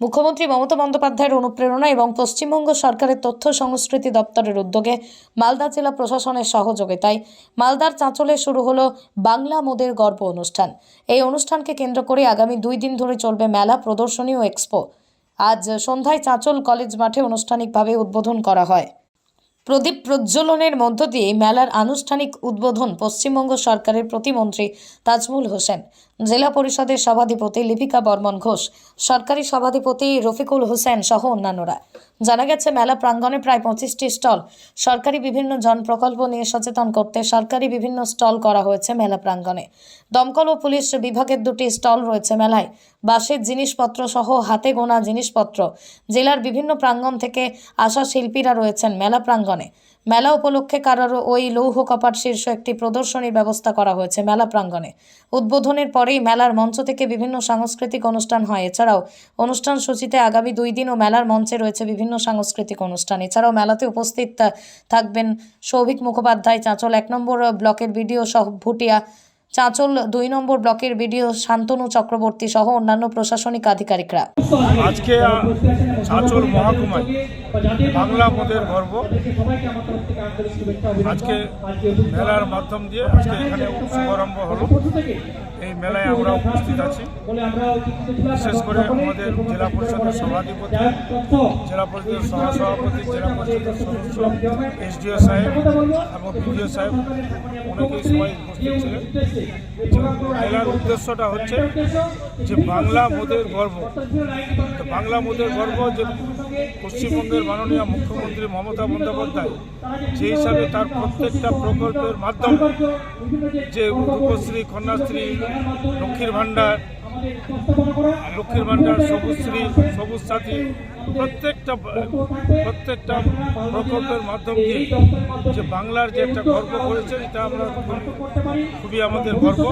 মুখ্যমন্ত্রী মমতা বন্দ্যোপাধ্যায়ের অনুপ্রেরণা এবং পশ্চিমবঙ্গ সরকারের তথ্য সংস্কৃতি দপ্তরের উদ্যোগে মালদা জেলা প্রশাসনের সহযোগিতায় মালদার চাঁচলে শুরু হলো বাংলা মোদের গর্ব অনুষ্ঠান। এই অনুষ্ঠানকে কেন্দ্র করে আগামী দুই দিন ধরে চলবে মেলা প্রদর্শনী ও এক্সপো। আজ সন্ধ্যায় চাঁচল কলেজ মাঠে আনুষ্ঠানিকভাবে উদ্বোধন করা হয়। প্রদীপ প্রজ্বলনের মধ্য দিয়ে মেলার আনুষ্ঠানিক উদ্বোধন পশ্চিমবঙ্গ সরকারের প্রতিমন্ত্রী তাজমুল হোসেন। জেলা পরিষদের সভাধিপতি লিপিকা বর্মন ঘোষ, সরকারি সভাধিপতি রফিকুল হোসেন সহ অন্যান্যরা। জানা গেছে, মেলা প্রাঙ্গণে প্রায় পঁচিশটি স্টল, সরকারি বিভিন্ন জন প্রকল্প নিয়ে সচেতন করতে সরকারি বিভিন্ন স্টল করা হয়েছে মেলা প্রাঙ্গণে। দমকল ও পুলিশ বিভাগের দুটি স্টল রয়েছে মেলায়। বাঁশের জিনিসপত্র সহ হাতে গোনা জিনিসপত্র। জেলার বিভিন্ন প্রাঙ্গণ থেকে আসা শিল্পীরা রয়েছেন মেলা প্রাঙ্গণে। মেলা উপলক্ষে কারোর ওই লৌহ কপাট শীর্ষ একটি প্রদর্শনীর ব্যবস্থা করা হয়েছে মেলা প্রাঙ্গণে। উদ্বোধনের পরেই মেলার মঞ্চ থেকে বিভিন্ন সাংস্কৃতিক অনুষ্ঠান হয়। এছাড়াও অনুষ্ঠান সূচিতে আগামী দুই দিন ও মেলার মঞ্চে রয়েছে বিভিন্ন সাংস্কৃতিক অনুষ্ঠান। এছাড়াও মেলাতে উপস্থিত থাকবেন সৌভিক মুখোপাধ্যায়, চাঁচল এক নম্বর ব্লকের বিডিও সহ ভুটিয়া চাঁচল দুই নম্বর ব্লকের বিডিও শান্তনু চক্রবর্তী সহ অন্যান্য প্রশাসনিক আধিকারিকরা। আজকে চাঁচল মহাকুমায় বাংলা মোদের গর্ব। আজকে মেলার মাধ্যম দিয়ে আজকে এখানে শুভারম্ভ হলো। এই মেলায় আমরা উপস্থিত আছি। বিশেষ করে আমাদের জেলা পরিষদের সভাধিপতি, জেলা পরিষদের সহসভাপতি, জেলা পরিষদের সদস্য, এসডিও সাহেব এবং বিডিও সাহেব, অনেকেই সবাই মেলার উদ্দেশ্যটা হচ্ছে যে বাংলা মোদের গর্ব। তো বাংলা মোদের গর্ব যে পশ্চিমবঙ্গের মাননীয় মুখ্যমন্ত্রী মমতা বন্দ্যোপাধ্যায় যে হিসাবে তার প্রত্যেকটা প্রকল্পের মাধ্যমে যে রূপশ্রী, কন্যাশ্রী, লক্ষ্মীর ভাণ্ডার লক্ষ্মীর ভাণ্ডার, সবুজশ্রী, সবুজ সাথী, প্রত্যেকটা প্রত্যেকটা প্রকল্পের মাধ্যম দিয়ে যে বাংলার যে একটা গর্ব করেছে, এটা আমরা খুবই- খুবই আমাদের গর্ব।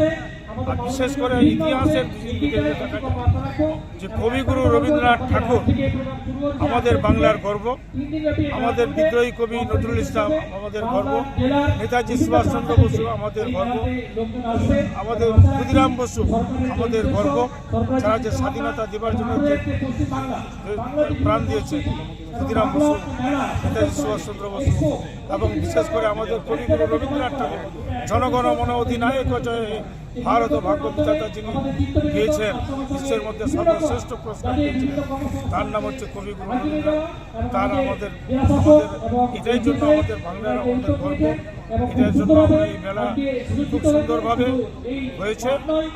আর বিশেষ করে ইতিহাসের যে কবিগুরু রবীন্দ্রনাথ ঠাকুর আমাদের বাংলার গর্ব, আমাদের বিদ্রোহী কবি নজরুল ইসলাম আমাদের গর্ব, নেতাজি সুভাষচন্দ্র বসু আমাদের গর্ব, আমাদের ক্ষুদিরাম বসু আমাদের গর্ব, যারা যে স্বাধীনতা দেবার জন্য প্রাণ দিয়েছে, ক্ষুদিরাম বসু, নেতাজি সুভাষচন্দ্র বসু, এবং বিশেষ করে আমাদের কবিগুরু রবীন্দ্রনাথ ঠাকুর, জনগণ মন অধিনায়ক জয় ভারত ও ভাগ্য যিনি পেয়েছেন বিশ্বের মধ্যে সর্বশ্রেষ্ঠ পুরস্কার তার নাম হচ্ছে কবিগুরু তার আমাদের আমাদের, এটাই জন্য আমাদের বাংলার আমাদের গর্ব। এটার জন্য আমরা এই মেলা খুব সুন্দরভাবে হয়েছে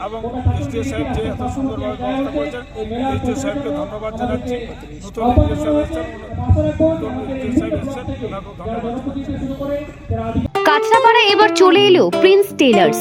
এবং এসডিও সাহেব যে এত সুন্দরভাবে ব্যবস্থা করেছেন, এসডিও সাহেবকে ধন্যবাদ জানাচ্ছি। নতুন ধন্যবাদ কাঁচরাপাড়া এবার চলে এলো প্রিন্স টেলার্স